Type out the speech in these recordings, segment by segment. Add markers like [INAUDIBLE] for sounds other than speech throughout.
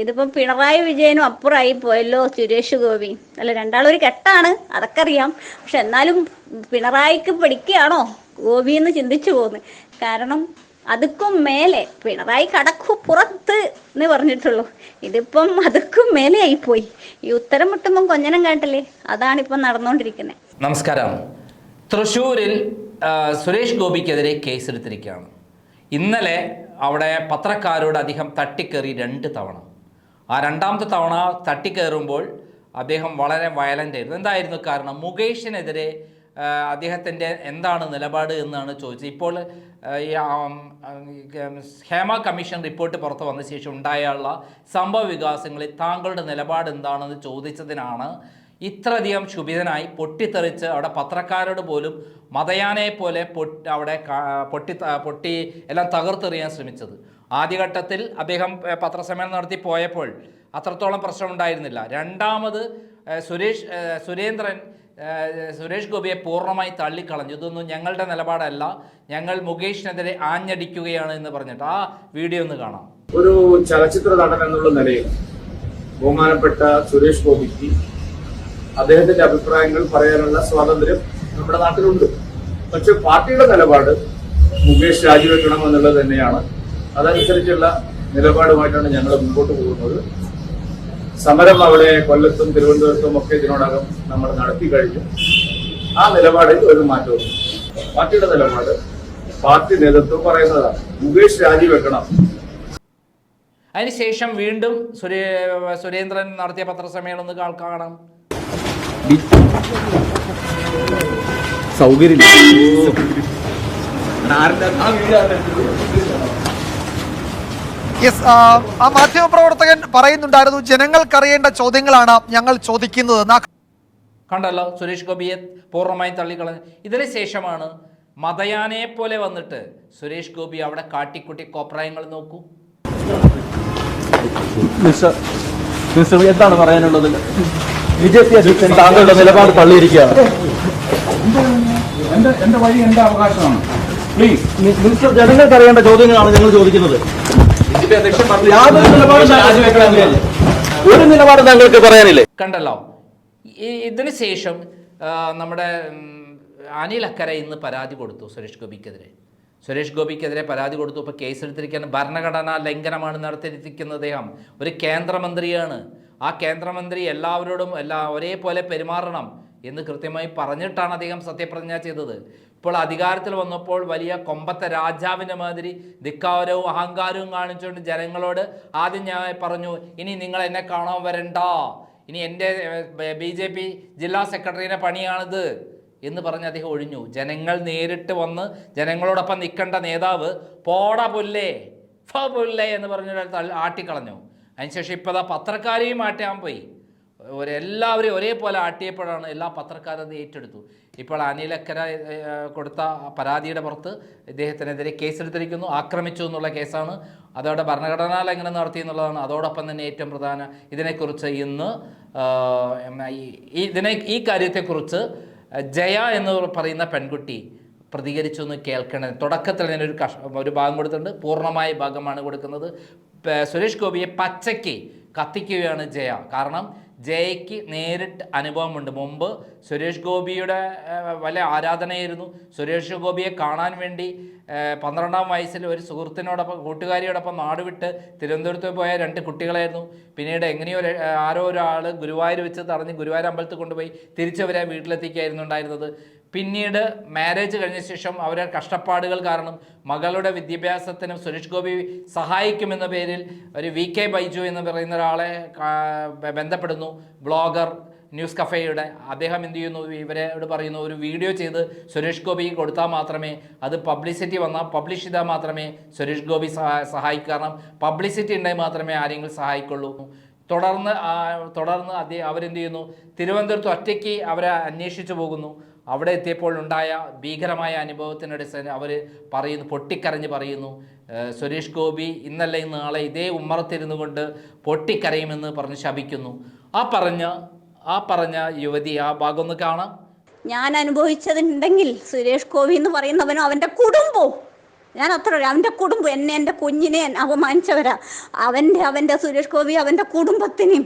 ഇതിപ്പം പിണറായി വിജയനും അപ്പുറമായി പോയല്ലോ സുരേഷ് ഗോപി. അല്ല രണ്ടാളൊരു കെട്ടാണ് അതൊക്കെ അറിയാം. പക്ഷെ എന്നാലും പിണറായിക്ക് പഠിക്കുകയാണോ ഗോപി എന്ന് ചിന്തിച്ചു പോന്നു. കാരണം അതുക്കും മേലെ പിണറായി കടക്കു പുറത്ത് എന്ന് പറഞ്ഞിട്ടുള്ളൂ. ഇതിപ്പം അതുക്കും മേലെ ആയിപ്പോയി. ഈ ഉത്തരം മുട്ടുമ്പം കൊഞ്ഞനം കേട്ടല്ലേ? അതാണിപ്പം നടന്നുകൊണ്ടിരിക്കുന്നത് നമസ്കാരം. തൃശൂരിൽ സുരേഷ് ഗോപിക്കെതിരെ കേസെടുത്തിരിക്കുകയാണ്. ഇന്നലെ അവിടെ പത്രക്കാരോട് അധികം തട്ടിക്കേറി രണ്ട് തവണ. ആ രണ്ടാമത്തെ തവണ തട്ടിക്കയറുമ്പോൾ അദ്ദേഹം വളരെ വയലന്റ് ആയിരുന്നു. എന്തായിരുന്നു കാരണം? മുകേഷിനെതിരെ അദ്ദേഹത്തിന്റെ എന്താണ് നിലപാട് എന്നാണ് ചോദിച്ചത്. ഇപ്പോൾ ഹേമ കമ്മീഷൻ റിപ്പോർട്ട് പുറത്ത് വന്ന ശേഷം ഉണ്ടായുള്ള സംഭവ വികാസങ്ങളിൽ താങ്കളുടെ നിലപാട് എന്താണെന്ന് ചോദിച്ചതിനാണ് ഇത്രയധികം ക്ഷുഭിതനായി പൊട്ടിത്തെറിച്ച് അവിടെ പത്രക്കാരോട് പോലും മതയാനെ പോലെ പൊട്ടി അവിടെ പൊട്ടി പൊട്ടി എല്ലാം തകർത്തെറിയാൻ ശ്രമിച്ചത്. ആദ്യഘട്ടത്തിൽ അദ്ദേഹം പത്രസമ്മേളനം നടത്തി പോയപ്പോൾ അത്രത്തോളം പ്രശ്നം ഉണ്ടായിരുന്നില്ല രണ്ടാമത് സുരേഷ് സുരേന്ദ്രൻ സുരേഷ് ഗോപിയെ പൂർണമായി തള്ളിക്കളഞ്ഞു. ഇതൊന്നും ഞങ്ങളുടെ നിലപാടല്ല. ഞങ്ങൾ മുകേഷിനെതിരെ ആഞ്ഞടിക്കുകയാണ് എന്ന് പറഞ്ഞിട്ട് ആ വീഡിയോ ഒന്ന് കാണാം. ഒരു ചലച്ചിത്ര നടൻ എന്നുള്ള നിലയിൽ ബഹുമാനപ്പെട്ട സുരേഷ് ഗോപിക്ക് അദ്ദേഹത്തിന്റെ അഭിപ്രായങ്ങൾ പറയാനുള്ള സ്വാതന്ത്ര്യം നമ്മുടെ നാട്ടിലുണ്ട്. പക്ഷെ പാർട്ടിയുടെ നിലപാട് മുകേഷ് രാജിവെക്കണം എന്നുള്ളത് തന്നെയാണ്. അതനുസരിച്ചുള്ള നിലപാടുമായിട്ടാണ് ഞങ്ങൾ മുമ്പോട്ട് പോകുന്നത്. സമരം അവിടെ കൊല്ലത്തും തിരുവനന്തപുരത്തും ഒക്കെ ഇതിനോടകം നമ്മൾ നടത്തി കഴിഞ്ഞു. ആ നിലപാടിൽ ഒരു മാറ്റവും പാർട്ടിയുടെ നിലപാട് പാർട്ടി നേതൃത്വം പറയുന്നതാണ്. മുകേഷ് രാജിവെക്കണം അതിനുശേഷം വീണ്ടും സുരേന്ദ്രൻ നടത്തിയ പത്രസമ്മേളനം ഒന്ന് കാണാം. കാണാം യെസ് ആ, മാധ്യമപ്രവർത്തകൻ പറയുന്നുണ്ടായിരുന്നു ജനങ്ങൾക്കറിയേണ്ട ചോദ്യങ്ങളാണ് ഞങ്ങൾ ചോദിക്കുന്നത്. കണ്ടല്ലോ സുരേഷ് ഗോപിയെ പൂർണമായും തള്ളിക്കളഞ്ഞു. ഇതിന് ശേഷമാണ് മതയാനെ പോലെ വന്നിട്ട് സുരേഷ് ഗോപി അവിടെ കാട്ടിക്കുട്ടി കോപ്രായങ്ങൾ നോക്കൂ. മിസ്റ്റർ മിസ്റ്റർ എന്താണ് പറയാനുള്ളത്? ബിജെപി ജെ പി അധ്യക്ഷൻ താങ്കളുടെ നിലപാട് തള്ളിയിരിക്കുകയാണ്. എന്റെ വഴി എന്റെ അവകാശമാണ്. പ്ലീസ് ജനങ്ങൾക്ക് അറിയേണ്ട ചോദ്യങ്ങളാണ് ഞങ്ങൾ ചോദിക്കുന്നത്. യാതൊരു നിലപാടും രാജിവെക്കണമെന്നില്ല. ഒരു നിലപാട് താങ്കൾക്ക് പറയാനില്ലേ? കണ്ടല്ലോ. ഈ ഇതിന് ശേഷം നമ്മുടെ അനിൽ അക്കര ഇന്ന് പരാതി കൊടുത്തു സുരേഷ് ഗോപിക്കെതിരെ. സുരേഷ് ഗോപിക്കെതിരെ പരാതി കൊടുത്തു. ഇപ്പോൾ കേസെടുത്തിരിക്കാൻ ഭരണഘടനാ ലംഘനമാണ് നടത്തിയിരിക്കുന്നത് അദ്ദേഹം ഒരു കേന്ദ്രമന്ത്രിയാണ്. ആ കേന്ദ്രമന്ത്രി എല്ലാവരോടും എല്ലാ ഒരേപോലെ പെരുമാറണം. എന്ന് കൃത്യമായി പറഞ്ഞിട്ടാണ് അദ്ദേഹം സത്യപ്രതിജ്ഞ ചെയ്തത്. ഇപ്പോൾ അധികാരത്തിൽ വന്നപ്പോൾ വലിയ കൊമ്പത്തെ രാജാവിന്റെ മാതിരി ധിക്കാരവും അഹങ്കാരവും കാണിച്ചുകൊണ്ട് ജനങ്ങളോട് ആദ്യം ഞാൻ പറഞ്ഞു ഇനി നിങ്ങൾ എന്നെ കാണാൻ വരണ്ട. ഇനി എന്റെ ബി ജെ പി ജില്ലാ സെക്രട്ടറിയുടെ പണിയാണിത്. എന്ന് പറഞ്ഞ് അദ്ദേഹം ഒഴിഞ്ഞു. ജനങ്ങൾ നേരിട്ട് വന്ന് ജനങ്ങളോടൊപ്പം നിൽക്കേണ്ട നേതാവ് പോട പുല്ലേ ഫ പുല്ലേ എന്ന് പറഞ്ഞൊരാൾ ആട്ടിക്കളഞ്ഞു. അതിനുശേഷം ഇപ്പോൾ അതാ പത്രക്കാരെയും മാറ്റാൻ പോയി. എല്ലാവരെയും ഒരേപോലെ ആട്ടിയപ്പോഴാണ് എല്ലാ പത്രക്കാരും അത് ഏറ്റെടുത്തു. ഇപ്പോൾ അനിലക്കര കൊടുത്ത പരാതിയുടെ പുറത്ത് ഇദ്ദേഹത്തിനെതിരെ കേസെടുത്തിരിക്കുന്നു. ആക്രമിച്ചു എന്നുള്ള കേസാണ്. അതോടെ ഭരണഘടനാ ലംഘനം നടത്തി എന്നുള്ളതാണ് അതോടൊപ്പം തന്നെ ഏറ്റവും പ്രധാന ഇതിനെക്കുറിച്ച് ഇന്ന് ഇതിനെ ഈ കാര്യത്തെക്കുറിച്ച് ജയ എന്ന് പറയുന്ന പെൺകുട്ടി പ്രതികരിച്ചു എന്ന് കേൾക്കണം. തുടക്കത്തിൽ ഞാനൊരു കഷ ഒരു ഭാഗം കൊടുത്തിട്ടുണ്ട്. പൂർണമായ ഭാഗമാണ് കൊടുക്കുന്നത്. സുരേഷ് ഗോപിയെ പച്ചയ്ക്ക് കത്തിക്കുകയാണ് ജയ. കാരണം ജയയ്ക്ക് നേരിട്ട് അനുഭവമുണ്ട്. മുമ്പ് സുരേഷ് ഗോപിയുടെ വല്ല ആരാധനയായിരുന്നു. സുരേഷ് ഗോപിയെ കാണാൻ വേണ്ടി പന്ത്രണ്ടാം വയസ്സിൽ ഒരു സുഹൃത്തിനോടൊപ്പം കൂട്ടുകാരിയോടൊപ്പം നാടുവിട്ട് തിരുവനന്തപുരത്ത് പോയ രണ്ട് കുട്ടികളായിരുന്നു. പിന്നീട് എങ്ങനെയോ ആരോ ഒരാൾ ഗുരുവായൂർ വെച്ച് തടഞ്ഞ് ഗുരുവായൂർ അമ്പലത്തിൽ കൊണ്ടുപോയി തിരിച്ചവരെ വീട്ടിലെത്തിക്കായിരുന്നു ഉണ്ടായിരുന്നത്. പിന്നീട് മാരേജ് കഴിഞ്ഞ ശേഷം അവരെ കഷ്ടപ്പാടുകൾ കാരണം മകളുടെ വിദ്യാഭ്യാസത്തിനും സുരേഷ് ഗോപി സഹായിക്കുമെന്ന പേരിൽ ഒരു വി കെ ബൈജു എന്ന് പറയുന്ന ഒരാളെ ബന്ധപ്പെടുന്നു. Blogger news കഫേയുടെ. അദ്ദേഹം എന്ത് ചെയ്യുന്നു? ഇവരോട് പറയുന്നു ഒരു വീഡിയോ ചെയ്ത് സുരേഷ് ഗോപിക്ക് കൊടുത്താൽ മാത്രമേ അത് പബ്ലിസിറ്റി വന്നാൽ പബ്ലിഷ് ചെയ്താൽ മാത്രമേ സുരേഷ് ഗോപി സഹാ- സഹായിക്കൂ. കാരണം പബ്ലിസിറ്റി ഉണ്ടെങ്കിൽ മാത്രമേ ആരെങ്കിലും സഹായിക്കുള്ളൂ. തുടർന്ന് തുടർന്ന് അദ്ദേഹം അവരെന്ത് ചെയ്യുന്നു? തിരുവനന്തപുരത്ത് ഒറ്റയ്ക്ക് അവരെ അന്വേഷിച്ചു പോകുന്നു. അവിടെ എത്തിയപ്പോൾ ഉണ്ടായ ഭീകരമായ അനുഭവത്തിനിടെ അവർ പറയുന്നു പൊട്ടിക്കരഞ്ഞ് പറയുന്നു സുരേഷ് ഗോപി ഇന്നല്ല ഇന്ന് നാളെ ഇതേ ഉമ്മറത്തിരുന്നു കൊണ്ട് പൊട്ടിക്കരയുമെന്ന് പറഞ്ഞ് ശപിക്കുന്നു. ആ പറഞ്ഞ ആ പറഞ്ഞ യുവതി ആ ഭാഗം ഒന്ന് കാണാം. ഞാൻ അനുഭവിച്ചതുണ്ടെങ്കിൽ സുരേഷ് ഗോപി എന്ന് പറയുന്നവനോ അവന്റെ കുടുംബവും ഞാൻ അത്ര. അവന്റെ കുടുംബം എന്നെ എന്റെ കുഞ്ഞിനെ അപമാനിച്ചവരാ അവന്റെ അവന്റെ സുരേഷ് ഗോപി അവന്റെ കുടുംബത്തിനെയും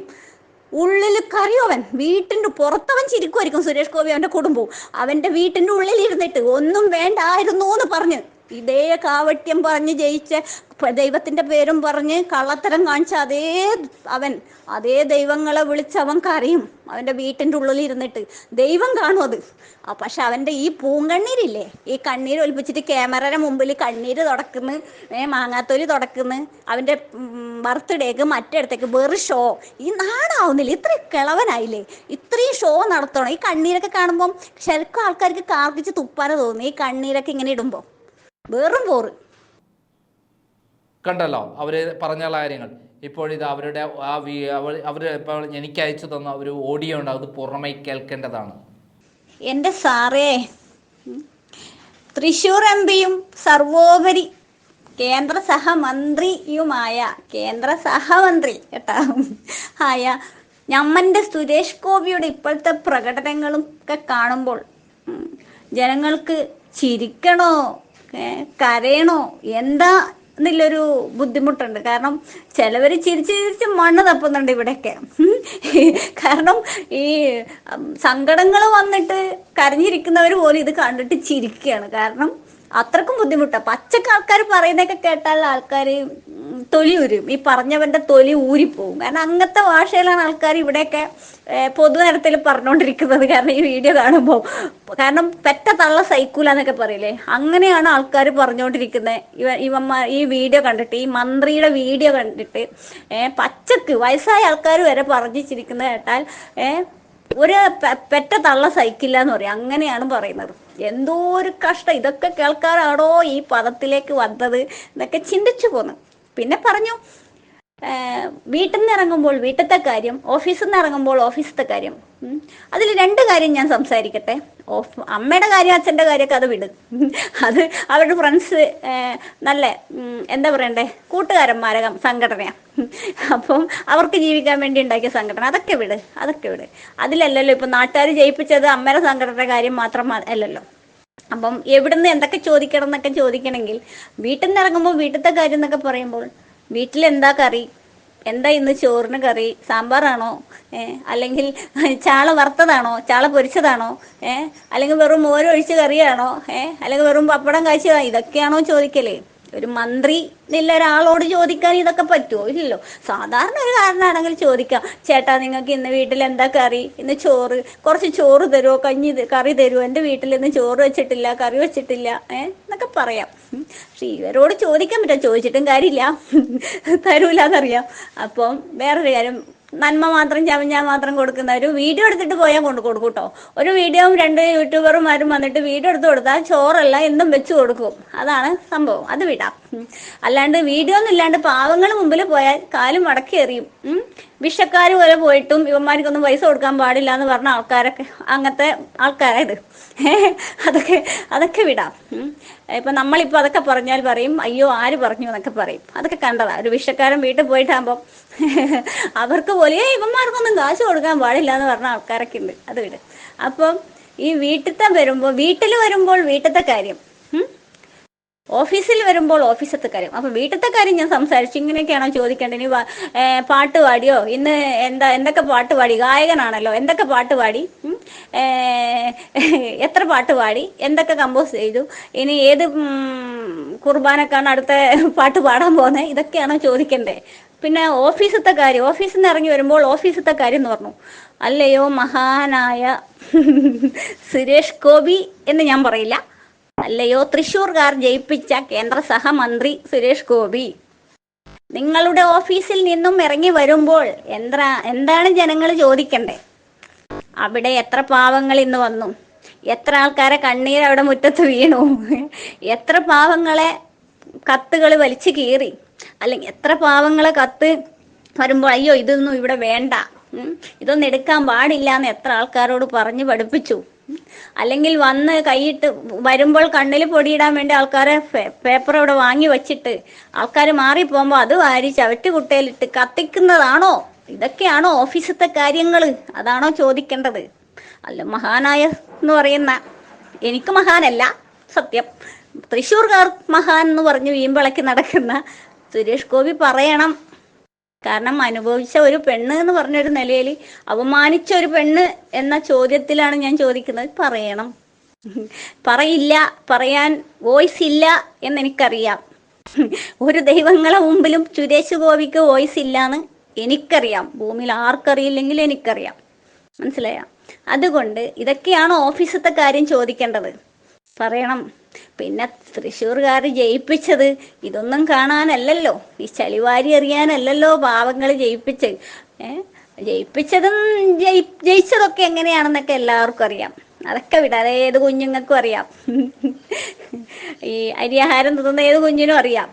ഉള്ളിൽ കറിയവൻ വീട്ടിന്റെ പുറത്തവൻ ചിരിക്കുമായിരിക്കും സുരേഷ് ഗോപി അവന്റെ കുടുംബവും. അവന്റെ വീട്ടിന്റെ ഉള്ളിൽ ഇരുന്നിട്ട് ഒന്നും വേണ്ടായിരുന്നു എന്ന് പറഞ്ഞ് ഇതേ കാവട്യം പറഞ്ഞ് ജയിച്ച ദൈവത്തിന്റെ പേരും പറഞ്ഞ് കള്ളത്തരം കാണിച്ച അതേ അവൻ അതേ ദൈവങ്ങളെ വിളിച്ച് അവൻ കറിയും അവന്റെ വീട്ടിന്റെ ഉള്ളിൽ ഇരുന്നിട്ട് ദൈവം കാണും അത്. പക്ഷെ അവന്റെ ഈ പൂങ്കണ്ണീരില്ലേ? ഈ കണ്ണീര് ഒലിപ്പിച്ചിട്ട് ക്യാമറയുടെ മുമ്പിൽ കണ്ണീര് തുടക്കുന്നു ഏ മാങ്ങാത്തൊലി തുടക്കുന്നു. അവന്റെ ബർത്ത്ഡേക്ക് മറ്റിടത്തേക്ക് വെറു ഷോ. ഈ നാടാവുന്നില്ല ഇത്രയും കിളവനായില്ലേ? ഇത്രയും ഷോ നടത്തണം. ഈ കണ്ണീരൊക്കെ കാണുമ്പോൾ ശരിക്കും ആൾക്കാർക്ക് കാർക്കിച്ച് തുപ്പാനെ തോന്നുന്നു. ഈ കണ്ണീരൊക്കെ ഇങ്ങനെ ഇടുമ്പോൾ വെറും പോറ് കണ്ടല്ലോ അവർ പറഞ്ഞ കാര്യങ്ങൾ. ഇപ്പോഴിത് അവരുടെ ആ വി അവർ ഇപ്പോൾ എനിക്ക് അയച്ചു തന്ന ഒരു ഓഡിയോ ഉണ്ട് അത് പുറമേ കേൾക്കേണ്ടതാണ്. എന്റെ സാറേ തൃശൂർ എം പിയും സർവോപരി കേന്ദ്ര സഹമന്ത്രിയുമായ കേന്ദ്ര സഹമന്ത്രി കേട്ടാ ആയ ഞമ്മന്റെ സുരേഷ് ഗോപിയുടെ ഇപ്പോഴത്തെ പ്രകടനങ്ങളും ഒക്കെ കാണുമ്പോൾ ജനങ്ങൾക്ക് ചിരിക്കണോ? കരയണോ? എന്താ എന്നുള്ളൊരു ബുദ്ധിമുട്ടുണ്ട്? കാരണം ചിലവർ ചിരിച്ച് ചിരിച്ച് മണ്ണ് തപ്പുന്നുണ്ട് ഇവിടെയൊക്കെ. കാരണം ഈ സങ്കടങ്ങൾ വന്നിട്ട് കരഞ്ഞിരിക്കുന്നവർ പോലും ഇത് കണ്ടിട്ട് ചിരിക്കുകയാണ് കാരണം അത്രക്കും ബുദ്ധിമുട്ടാണ് പച്ചക്ക് ആൾക്കാർ പറയുന്നതൊക്കെ കേട്ടാൽ ആൾക്കാർ തൊലി ഊരും ഈ പറഞ്ഞവന്റെ തൊലി ഊരിപ്പോവും. കാരണം അങ്ങനത്തെ ഭാഷയിലാണ് ആൾക്കാർ ഇവിടെയൊക്കെ പൊതുനിരത്തിൽ പറഞ്ഞുകൊണ്ടിരിക്കുന്നത് കാരണം ഈ വീഡിയോ കാണുമ്പോൾ കാരണം പെറ്റ തള്ള സൈക്കൂല എന്നൊക്കെ പറയില്ലേ? അങ്ങനെയാണ് ആൾക്കാർ പറഞ്ഞുകൊണ്ടിരിക്കുന്നത് ഇവ ഇവന്മാർ ഈ വീഡിയോ കണ്ടിട്ട് ഈ മന്ത്രിയുടെ വീഡിയോ കണ്ടിട്ട് പച്ചക്ക് വയസ്സായ ആൾക്കാർ വരെ പറഞ്ഞിരിക്കുന്നത് കേട്ടാൽ ഒരു പെറ്റ തള്ള സഹിക്കില്ല എന്ന് പറയും. അങ്ങനെയാണ് പറയുന്നത്. എന്തോ ഒരു കഷ്ടം. ഇതൊക്കെ കേൾക്കാറാണോ ഈ പദത്തിലേക്ക് വന്നത്? എന്നൊക്കെ ചിന്തിച്ചു പോന്നു. പിന്നെ പറഞ്ഞു വീട്ടിൽ നിന്ന് ഇറങ്ങുമ്പോൾ വീട്ടിലത്തെ കാര്യം ഓഫീസിൽ നിന്ന് ഇറങ്ങുമ്പോൾ ഓഫീസിലത്തെ കാര്യം അതിൽ രണ്ട് കാര്യം ഞാൻ സംസാരിക്കട്ടെ. ഓഫ് അമ്മയുടെ കാര്യം അച്ഛന്റെ കാര്യമൊക്കെ അത് വിട്. അത് അവരുടെ ഫ്രണ്ട്സ് നല്ല എന്താ പറയണ്ടേ? കൂട്ടുകാരന്മാരെ സംഘടനയാണ്. അപ്പം അവർക്ക് ജീവിക്കാൻ വേണ്ടി ഉണ്ടാക്കിയ സംഘടന. അതൊക്കെ വിട് അതൊക്കെ വിട്. അതിലല്ലല്ലോ ഇപ്പം നാട്ടുകാർ ജയിപ്പിച്ചത് അമ്മയുടെ സംഘടനയുടെ കാര്യം മാത്രം അല്ലല്ലോ. അപ്പം എവിടുന്ന് എന്തൊക്കെ ചോദിക്കണം എന്നൊക്കെ ചോദിക്കണമെങ്കിൽ വീട്ടിൽ നിന്ന് ഇറങ്ങുമ്പോൾ വീട്ടിലത്തെ കാര്യം എന്നൊക്കെ പറയുമ്പോൾ വീട്ടിൽ എന്താ കറി? എന്താ ഇന്ന് ചോറിന് കറി? സാമ്പാറാണോ? അല്ലെങ്കിൽ ചാള വറുത്തതാണോ? ചാള പൊരിച്ചതാണോ? അല്ലെങ്കിൽ വെറും മോരൊഴിച്ച് കറിയാണോ? അല്ലെങ്കിൽ വെറും പപ്പടം കാഴ്ച ഇതൊക്കെയാണോ ചോദിക്കലേ? ഒരു മന്ത്രി നില്ല ഒരാളോട് ചോദിക്കാൻ ഇതൊക്കെ പറ്റുമോ? ഇല്ലല്ലോ. സാധാരണ ഒരു കാരണമാണെങ്കിൽ ചോദിക്കാം ചേട്ടാ നിങ്ങൾക്ക് ഇന്ന് വീട്ടിൽ എന്താ കറി? ഇന്ന് ചോറ് കുറച്ച് ചോറ് തരുമോ കഞ്ഞി കറി തരുമോ എന്റെ വീട്ടിൽ ഇന്ന് ചോറ് വെച്ചിട്ടില്ല കറി വെച്ചിട്ടില്ല. എന്നൊക്കെ പറയാം. പക്ഷെ ഇവരോട് ചോദിക്കാൻ പറ്റുമോ ചോദിച്ചിട്ടും കാര്യമില്ല. [LAUGHS] തരൂല എന്നറിയാം അപ്പം വേറൊരു കാര്യം നന്മ മാത്രം ചമഞ്ഞാൽ മാത്രം കൊടുക്കുന്ന ഒരു വീഡിയോ എടുത്തിട്ട് പോയാൽ കൊണ്ട് കൊടുക്കും കേട്ടോ. ഒരു വീഡിയോയും രണ്ട് യൂട്യൂബർമാരും വന്നിട്ട് വീഡിയോ എടുത്ത് കൊടുത്താൽ ചോറല്ല എന്നും വെച്ച് കൊടുക്കും. അതാണ് സംഭവം. അത് വിടാം. അല്ലാണ്ട് വീഡിയോ ഒന്നും ഇല്ലാണ്ട് പാവങ്ങൾ മുമ്പിൽ പോയാൽ കാലും മടക്കി എറിയും ഉം. വിഷക്കാർ പോലെ പോയിട്ടും ഇവന്മാർക്കൊന്നും പൈസ കൊടുക്കാൻ പാടില്ല എന്ന് പറഞ്ഞ ആൾക്കാരൊക്കെ അങ്ങനത്തെ ആൾക്കാരായത് അതൊക്കെ അതൊക്കെ വിടാം. ഇപ്പൊ നമ്മളിപ്പോൾ അതൊക്കെ പറഞ്ഞാൽ പറയും അയ്യോ ആര് പറഞ്ഞു എന്നൊക്കെ പറയും അതൊക്കെ കണ്ടതാ ഒരു വിഷക്കാരൻ വീട്ടിൽ പോയിട്ടാകുമ്പോൾ [LAUGHS] അവർക്ക് പോലെ "ഏയ് ഇവന്മാർക്കൊന്നും കാശ് കൊടുക്കാൻ പാടില്ല എന്ന് പറഞ്ഞ ആൾക്കാരൊക്കെ ഉണ്ട് അത് വിട് അപ്പം ഈ വീട്ടിലത്തെ വരുമ്പോൾ വീട്ടിൽ വരുമ്പോൾ വീട്ടിലത്തെ കാര്യം. ഓഫീസിൽ വരുമ്പോൾ ഓഫീസത്തെ കാര്യം. അപ്പൊ വീട്ടിലത്തെ കാര്യം ഞാൻ സംസാരിച്ചു ഇങ്ങനെയൊക്കെയാണോ ചോദിക്കേണ്ടത്? ഇനി പാട്ട് പാടിയോ? ഇന്ന് എന്താ എന്തൊക്കെ പാട്ട് പാടി? ഗായകനാണല്ലോ. എന്തൊക്കെ പാട്ട് പാടി? എത്ര പാട്ട് പാടി? എന്തൊക്കെ കമ്പോസ് ചെയ്തു? ഇനി ഏത് കുർബാനക്കാണ് അടുത്ത പാട്ട് പാടാൻ പോകുന്നത്? ഇതൊക്കെയാണോ ചോദിക്കണ്ടേ? പിന്നെ ഓഫീസത്തെ കാര്യം. ഓഫീസിൽ നിന്ന് ഇറങ്ങി വരുമ്പോൾ ഓഫീസത്തെ കാര്യം എന്ന് പറഞ്ഞു. അല്ലയോ മഹാനായ സുരേഷ് ഗോപി എന്ന് ഞാൻ പറയില്ല. അല്ലയോ? തൃശൂർകാർ ജയിപ്പിച്ച കേന്ദ്ര സഹമന്ത്രി സുരേഷ് ഗോപി. നിങ്ങളുടെ ഓഫീസിൽ നിന്നും ഇറങ്ങി വരുമ്പോൾ എന്താ എന്താണ് ജനങ്ങൾ ചോദിക്കണ്ടേ? അവിടെ എത്ര പാവങ്ങൾ ഇന്ന് വന്നു? എത്ര ആൾക്കാരെ കണ്ണീർ അവിടെ മുറ്റത്ത് വീണു? എത്ര പാവങ്ങളെ കത്തുകൾ വലിച്ചു കീറി? അല്ലെങ്കിൽ എത്ര പാവങ്ങളെ കത്ത് വരുമ്പോൾ അയ്യോ ഇതൊന്നും ഇവിടെ വേണ്ട. ഇതൊന്നും എടുക്കാൻ പാടില്ല എന്ന് എത്ര ആൾക്കാരോട് പറഞ്ഞു പഠിപ്പിച്ചു? അല്ലെങ്കിൽ വന്ന് കൈയിട്ട് വരുമ്പോൾ കണ്ണിൽ പൊടിയിടാൻ വേണ്ടി ആൾക്കാരെ പേപ്പർ ഇവിടെ വാങ്ങി വെച്ചിട്ട് ആൾക്കാർ മാറി പോകുമ്പോൾ അത് വാരി ചവറ്റ് കുട്ടയിലിട്ട് കത്തിക്കുന്നതാണോ? ഇതൊക്കെയാണോ ഓഫീസത്തെ കാര്യങ്ങൾ അതാണോ ചോദിക്കേണ്ടത്? അല്ല മഹാനായ എന്ന് പറയുന്ന എനിക്ക് മഹാനല്ല സത്യം. തൃശ്ശൂർകാർ മഹാൻ എന്ന് പറഞ്ഞ് വീമ്പിളക്കി നടക്കുന്ന സുരേഷ് ഗോപി പറയണം. കാരണം അനുഭവിച്ച ഒരു പെണ്ണ് എന്ന് പറഞ്ഞൊരു നിലയിൽ അപമാനിച്ച ഒരു പെണ്ണ് എന്ന ചോദ്യത്തിലാണ് ഞാൻ ചോദിക്കുന്നത്. പറയണം. പറയില്ല പറയാൻ വോയിസ് ഇല്ല എന്നെനിക്കറിയാം. ഒരു ദൈവങ്ങളെ മുമ്പിലും സുരേഷ് ഗോപിക്ക് വോയിസ് ഇല്ലാന്ന് എനിക്കറിയാം. ഭൂമിയിൽ ആർക്കറിയില്ലെങ്കിൽ എനിക്കറിയാം. മനസ്സിലായ? അതുകൊണ്ട് ഇതൊക്കെയാണ് ഓഫീസത്തെ കാര്യം ചോദിക്കേണ്ടത്. പറയണം. പിന്നെ തൃശ്ശൂർകാർ ജയിപ്പിച്ചത് ഇതൊന്നും കാണാനല്ലല്ലോ. ഈ ചളിവാരി അറിയാനല്ലല്ലോ പാവങ്ങൾ ജയിപ്പിച്ച്. ജയിപ്പിച്ചതും ജയി ജയിച്ചതൊക്കെ എങ്ങനെയാണെന്നൊക്കെ എല്ലാവർക്കും അറിയാം. അതൊക്കെ വിടാം അത് ഏത് കുഞ്ഞുങ്ങൾക്കും അറിയാം. ഈ അരിയാഹാരം തിന്നുന്ന ഏത് കുഞ്ഞിനും അറിയാം.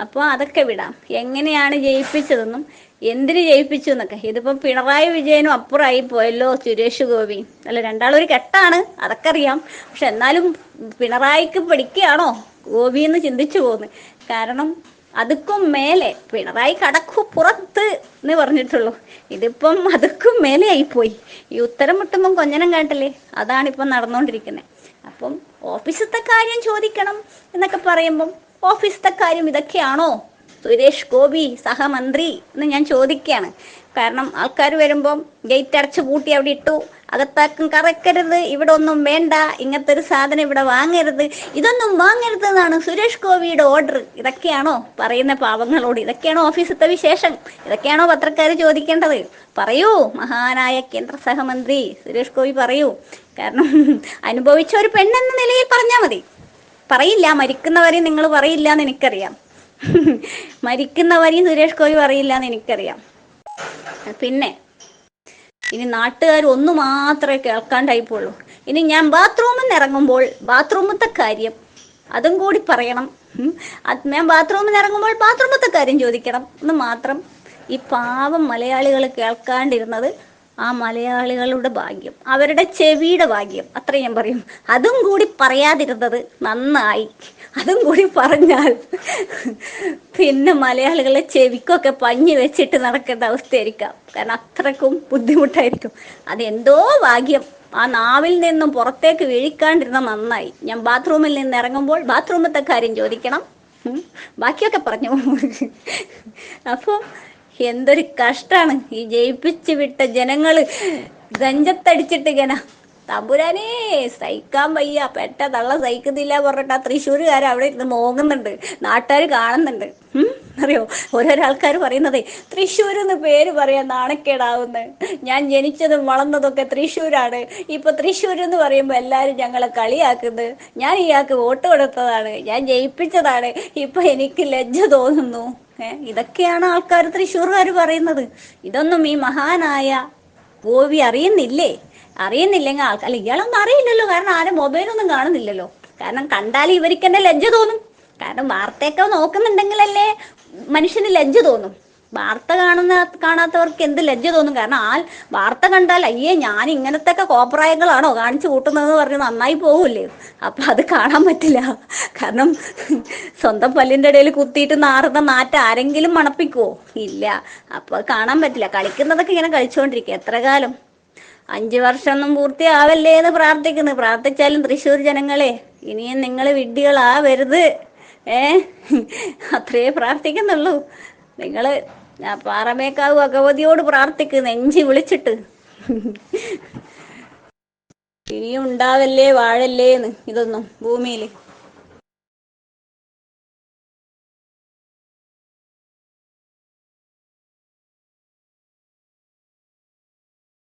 അപ്പോൾ അതൊക്കെ വിടാം. എങ്ങനെയാണ് ജയിപ്പിച്ചതെന്നും എന്തിന് ജയിപ്പിച്ചു എന്നൊക്കെ. ഇതിപ്പം പിണറായി വിജയനും അപ്പുറമായി പോയല്ലോ സുരേഷ് ഗോപി. അല്ല രണ്ടാളൊരു കെട്ടാണ് അതൊക്കെ അറിയാം. പക്ഷെ എന്നാലും പിണറായിക്ക് പഠിക്കുകയാണോ ഗോപി എന്ന് ചിന്തിച്ചു പോന്നു. കാരണം അതുക്കും മേലെ പിണറായി കടക്കു പുറത്ത് എന്ന് പറഞ്ഞിട്ടുള്ളൂ. ഇതിപ്പം അതുക്കും മേലെ ആയിപ്പോയി. ഈ ഉത്തരം മുട്ടുമ്പം കൊഞ്ഞനം കാട്ടല്ലേ? അതാണിപ്പം നടന്നുകൊണ്ടിരിക്കുന്നത് അപ്പം ഓഫീസത്തെ കാര്യം ചോദിക്കണം എന്നൊക്കെ പറയുമ്പം ഓഫീസത്തെ കാര്യം ഇതൊക്കെയാണോ? സുരേഷ് ഗോപി സഹമന്ത്രി എന്ന് ഞാൻ ചോദിക്കുകയാണ്. കാരണം ആൾക്കാർ വരുമ്പം ഗേറ്റ് അടച്ച് പൂട്ടി അവിടെ ഇട്ടു. അകത്താക്കും കറക്കരുത് ഇവിടെ ഒന്നും വേണ്ട ഇങ്ങനത്തെ ഒരു സാധനം ഇവിടെ വാങ്ങരുത്. ഇതൊന്നും വാങ്ങരുത് എന്നാണ് സുരേഷ് ഗോപിയുടെ ഓർഡർ ഇതൊക്കെയാണോ പറയുന്ന പാവങ്ങളോട്? ഇതൊക്കെയാണോ ഓഫീസത്തെ വിശേഷം? ഇതൊക്കെയാണോ പത്രക്കാർ ചോദിക്കേണ്ടത്? പറയൂ മഹാനായ കേന്ദ്ര സഹമന്ത്രി സുരേഷ് ഗോപി പറയൂ. കാരണം അനുഭവിച്ച ഒരു പെണ്ണെന്ന നിലയിൽ പറഞ്ഞാൽ മതി. പറയില്ല മരിക്കുന്നവരെ നിങ്ങൾ പറയില്ല എന്ന് എനിക്കറിയാം. മരിക്കുന്നവരെയും സുരേഷ് ഗോപി പറയില്ല എന്ന് എനിക്കറിയാം. പിന്നെ ഇനി നാട്ടുകാർ ഒന്ന് മാത്രമേ കേൾക്കാണ്ടായിപ്പോളൂ ഇനി ഞാൻ ബാത്റൂമിൽ നിന്ന് ഇറങ്ങുമ്പോൾ ബാത്റൂമത്തെ കാര്യം അതും കൂടി പറയണം. ഞാൻ ബാത്റൂമിൽ നിന്ന് ഇറങ്ങുമ്പോൾ ബാത്റൂമത്തെ കാര്യം ചോദിക്കണം എന്ന് മാത്രം ഈ പാവം മലയാളികൾ കേൾക്കാണ്ടിരുന്നത് ആ മലയാളികളുടെ ഭാഗ്യം അവരുടെ ചെവിയുടെ ഭാഗ്യം അത്ര ഞാൻ പറയും. അതും കൂടി പറയാതിരുന്നത് നന്നായി. അതും കൂടി പറഞ്ഞാൽ പിന്നെ മലയാളികളെ ചെവിക്കൊക്കെ പഞ്ഞി വെച്ചിട്ട് നടക്കേണ്ട അവസ്ഥയായിരിക്കാം. കാരണം അത്രക്കും ബുദ്ധിമുട്ടായിരിക്കും. അതെന്തോ ഭാഗ്യം. ആ നാവിൽ നിന്നും പുറത്തേക്ക് വീഴിക്കാണ്ടിരുന്ന നന്നായി. ഞാൻ ബാത്റൂമിൽ നിന്ന് ഇറങ്ങുമ്പോൾ ബാത്റൂമത്തെ കാര്യം ചോദിക്കണം. ബാക്കിയൊക്കെ പറഞ്ഞു. അപ്പോൾ എന്തൊരു കഷ്ടാണ്. ഈ ജയിപ്പിച്ച് വിട്ട ജനങ്ങൾ ഗഞ്ചത്തടിച്ചിട്ട് ഇങ്ങനെ തമ്പുരാനേ സഹിക്കാൻ വയ്യ. പെട്ട തള്ള സഹിക്കുന്നില്ല പറഞ്ഞിട്ട് ആ തൃശ്ശൂരുകാർ അവിടെ ഇരുന്ന് മോങ്ങുന്നുണ്ട്. നാട്ടുകാർ കാണുന്നുണ്ട്. അറിയോ? ഓരോരോ ആൾക്കാർ പറയുന്നത് തൃശ്ശൂർ എന്ന് പേര് പറയാൻ നാണക്കേടാവുന്നു. ഞാൻ ജനിച്ചതും വളർന്നതൊക്കെ തൃശ്ശൂരാണ്. ഇപ്പൊ തൃശ്ശൂർ എന്ന് പറയുമ്പോൾ എല്ലാവരും ഞങ്ങളെ കളിയാക്കുന്നത് ഞാൻ ഇയാൾക്ക് വോട്ട് കൊടുത്തതാണ്. ഞാൻ ജയിപ്പിച്ചതാണ്. ഇപ്പൊ എനിക്ക് ലജ്ജ തോന്നുന്നു. ഇതൊക്കെയാണ് ആൾക്കാർ തൃശ്ശൂർകാർ പറയുന്നത്. ഇതൊന്നും ഈ മഹാനായ ഗോപി അറിയുന്നില്ലേ? അറിയുന്നില്ലെങ്കിൽ ആൾക്കാർ അല്ല ഇയാളൊന്നും അറിയില്ലല്ലോ കാരണം ആരും മൊബൈലൊന്നും കാണുന്നില്ലല്ലോ. കാരണം കണ്ടാൽ ഇവർക്ക് തന്നെ ലജ്ജ തോന്നും. കാരണം വാർത്തയൊക്കെ നോക്കുന്നുണ്ടെങ്കിലല്ലേ മനുഷ്യന് ലജ്ജ തോന്നും. വാർത്ത കാണുന്ന കാണാത്തവർക്ക് എന്ത് ലജ്ജ തോന്നും? കാരണം ആ വാർത്ത കണ്ടാൽ അയ്യേ ഞാൻ ഇങ്ങനത്തെ കോപ്രായങ്ങളാണോ? കാണിച്ചു കൂട്ടുന്നതെന്ന് പറഞ്ഞ് നന്നായി പോകില്ലേ? അപ്പൊ അത് കാണാൻ പറ്റില്ല. കാരണം സ്വന്തം പല്ലിന്റെ ഇടയിൽ കുത്തിയിട്ട് നാറുന്ന നാറ്റ ആരെങ്കിലും മണപ്പിക്കുവോ? ഇല്ല. അപ്പൊ കാണാൻ പറ്റില്ല. കളിക്കുന്നതൊക്കെ ഇങ്ങനെ കളിച്ചുകൊണ്ടിരിക്കുക എത്ര കാലം? അഞ്ചു വർഷമൊന്നും പൂർത്തിയാവല്ലേ എന്ന് പ്രാർത്ഥിക്കുന്നു. പ്രാർത്ഥിച്ചാലും തൃശ്ശൂർ ജനങ്ങളെ ഇനിയും നിങ്ങൾ വിഡ്ഢികളാവരുത്. ഏ? അത്രേ പ്രാർത്ഥിക്കുന്നുള്ളൂ. നിങ്ങൾ പാറമേക്കാവ് ഭഗവതിയോട് പ്രാർത്ഥിക്ക് നെഞ്ചി വിളിച്ചിട്ട്. ഇനിയും ഉണ്ടാവല്ലേ വാഴല്ലേന്ന് ഇതൊന്നും ഭൂമിയിൽ